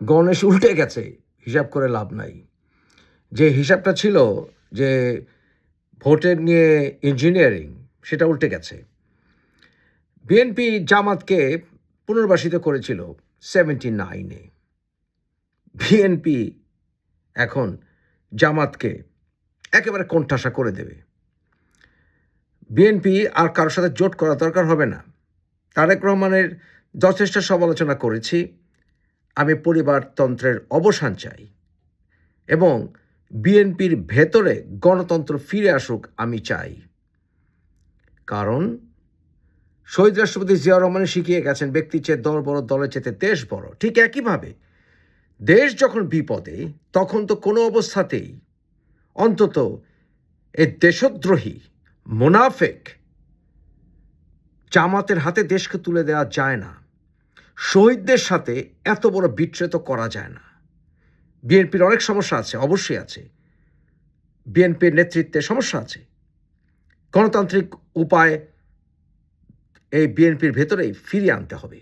গণেশ উল্টে গেছে, হিসাব করে লাভ নাই। যে হিসাবটা ছিল যে ভোটের নিয়ে ইঞ্জিনিয়ারিং সেটা উল্টে গেছে। বিএনপি জামাতকে পুনর্বাসিত করেছিল সেভেন্টি নাইনে বিএনপি এখন জামাতকে একেবারে কোণঠাসা করে দেবে। বিএনপি আর কারোর সাথে জোট করা দরকার হবে না। তারেক রহমানের যথেষ্ট সমালোচনা করেছি। আমি পরিবারতন্ত্রের অবসান চাই এবং বিএনপির ভেতরে গণতন্ত্র ফিরে আসুক আমি চাই। কারণ শহীদ রাষ্ট্রপতি জিয়া রহমান শিখিয়ে গেছেন, ব্যক্তি চেয়ে দল বড়, দলের চেতে দেশ বড়। ঠিক একইভাবে দেশ যখন বিপদে, তখন তো কোনো অবস্থাতেই অন্তত এই দেশদ্রোহী, মুনাফেক জামাতের হাতে দেশকে তুলে দেওয়া যায় না। শহীদদের সাথে এত বড় বিচ্ছেদ করা যায় না। বিএনপির অনেক সমস্যা আছে, অবশ্যই আছে। বিএনপির নেতৃত্বে সমস্যা আছে। গণতান্ত্রিক উপায় এই বিএনপির ভেতরেই ফিরিয়ে আনতে হবে।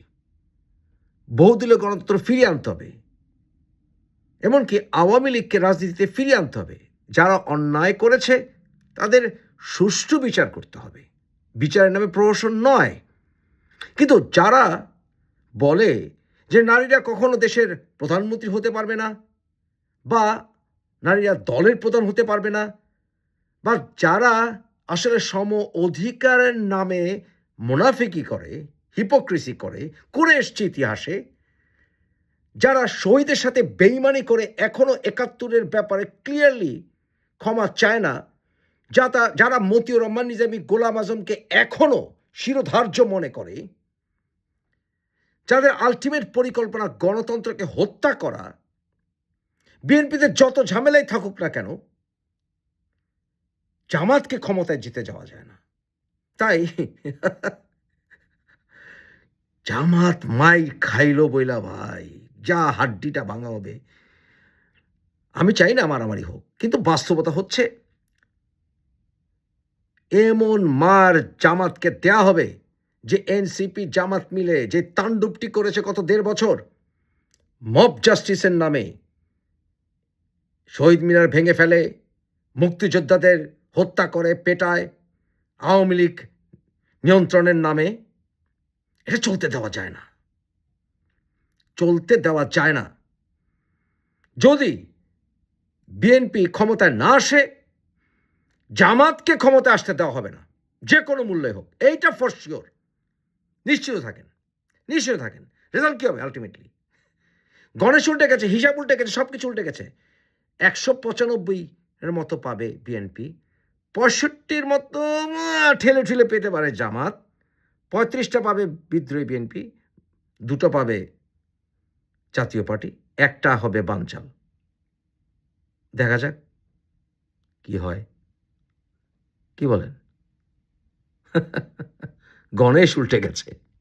বহুদলীয় গণতন্ত্র ফিরিয়ে আনতে হবে। এমনকি আওয়ামী লীগকে রাজনীতিতে ফিরিয়ে আনতে হবে। যারা অন্যায় করেছে, তাদের সুষ্ঠু বিচার করতে হবে। বিচারের নামে প্রহসন নয়। কিন্তু যারা বলে যে নারীরা কখনো দেশের প্রধানমন্ত্রী হতে পারবে না, বা নারীরা দলের প্রধান হতে পারবে না, বা যারা আসলে সম অধিকারের নামে মুনাফিকি করে, হিপোক্রেসি করে করে এসছে ইতিহাসে, যারা শহীদের সাথে বেইমানি করে এখনও একাত্তরের ব্যাপারে ক্লিয়ারলি ক্ষমা চায় না যা যারা মতিউর রহমান নিজামী গোলাম আজমকে এখনও শিরোধার্য মনে করে যাদের আলটিমেট পরিকল্পনা গণতন্ত্রকে হত্যা করা বিএনপিতে যত ঝামেলাই থাকুক না কেন, জামাতকে ক্ষমতায় জিতে যাওয়া যায় না। তাই জামাত মাই খাইলো বইলা ভাই, যা হাড্ডিটা ভাঙা হবে। আমি চাই না মারামারি হোক, কিন্তু বাস্তবতা হচ্ছে, এমন মার জামাতকে দেয়া হবে যে এনসিপি জামাত মিলে যে তাণ্ডবটি করেছে কত দেড় বছর, মব জাস্টিসের নামে শহীদ মিনার ভেঙে ফেলে, মুক্তিযোদ্ধাদের হত্যা করে পেটায়, আওয়ামী লীগ নিয়ন্ত্রণের নামে, এটা চলতে দেওয়া যায় না। চলতে দেওয়া যায় না। যদি বিএনপি ক্ষমতায় না আসে, জামাতকে ক্ষমতায় আসতে দেওয়া হবে না, যে কোনো মূল্যে হোক, এইটা ফর শিওর নিশ্চিত থাকেন। নিশ্চিত থাকেন। রেজাল্ট কী হবে আলটিমেটলি গণেশ উল্টে গেছে, হিসাব উল্টে গেছে সব কিছু উল্টে গেছে। একশো পঁচানব্বই এর মতো পাবে বিএনপি। পঁয়ষট্টির মতো ঠেলে ঠেলে পেতে পারে জামাত। পঁয়ত্রিশটা পাবে বিদ্রোহী বিএনপি, দুটো পাবে জাতীয় পার্টি, একটা হবে বানচাল। দেখা যাক কি হয়। কি বলেন? গণেশ উল্টে গেছে।